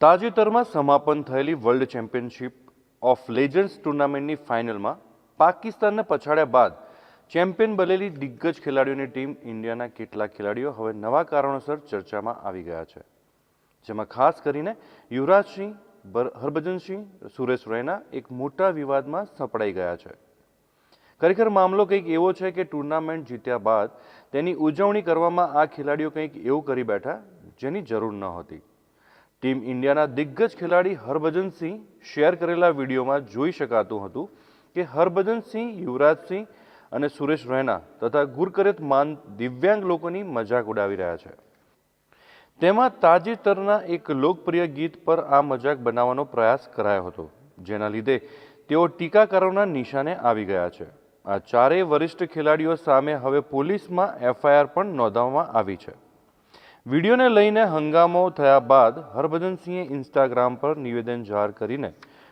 તાજેતરમાં સમાપન થયેલી વર્લ્ડ ચેમ્પિયનશિપ ઓફ લેજન્ડ્સ ટુર્નામેન્ટની ફાઇનલમાં પાકિસ્તાનને પછાડ્યા બાદ ચેમ્પિયન બનેલી દિગ્ગજ ખેલાડીઓની ટીમ ઇન્ડિયાના કેટલાક ખેલાડીઓ હવે નવા કારણોસર ચર્ચામાં આવી ગયા છે. જેમાં ખાસ કરીને યુવરાજસિંહ હરભજનસિંહ, સુરેશ રૈના એક મોટા વિવાદમાં સપડાઈ ગયા છે. ખરેખર મામલો કંઈક એવો છે કે ટુર્નામેન્ટ જીત્યા બાદ તેની ઉજવણી કરવામાં આ ખેલાડીઓ કંઈક એવું કરી બેઠા જેની જરૂર ન હતી ટીમ ઇન્ડિયાના દિગ્ગજ ખેલાડી હરભજનસિંહ શેર કરેલા વિડીયોમાં જોઈ શકાતું હતું કે હરભજનસિંહ, યુવરાજસિંહ અને સુરેશ રૈના તથા ગુરકરેત માન દિવ્યાંગ લોકોની મજાક ઉડાવી રહ્યા છે. તેમાં તાજેતરના એક લોકપ્રિય ગીત પર આ મજાક બનાવવાનો પ્રયાસ કરાયો હતો, જેના લીધે તેઓ ટીકાકારોના નિશાને આવી ગયા છે. આ ચારેય વરિષ્ઠ ખેલાડીઓ સામે હવે પોલીસમાં એફઆઈઆર પણ નોંધાવવામાં આવી છે. વિડીયોને લઈને હંગામો થયા બાદ હરભજનસિંહે ઇન્સ્ટાગ્રામ પર નિવેદન જાહેર કરીને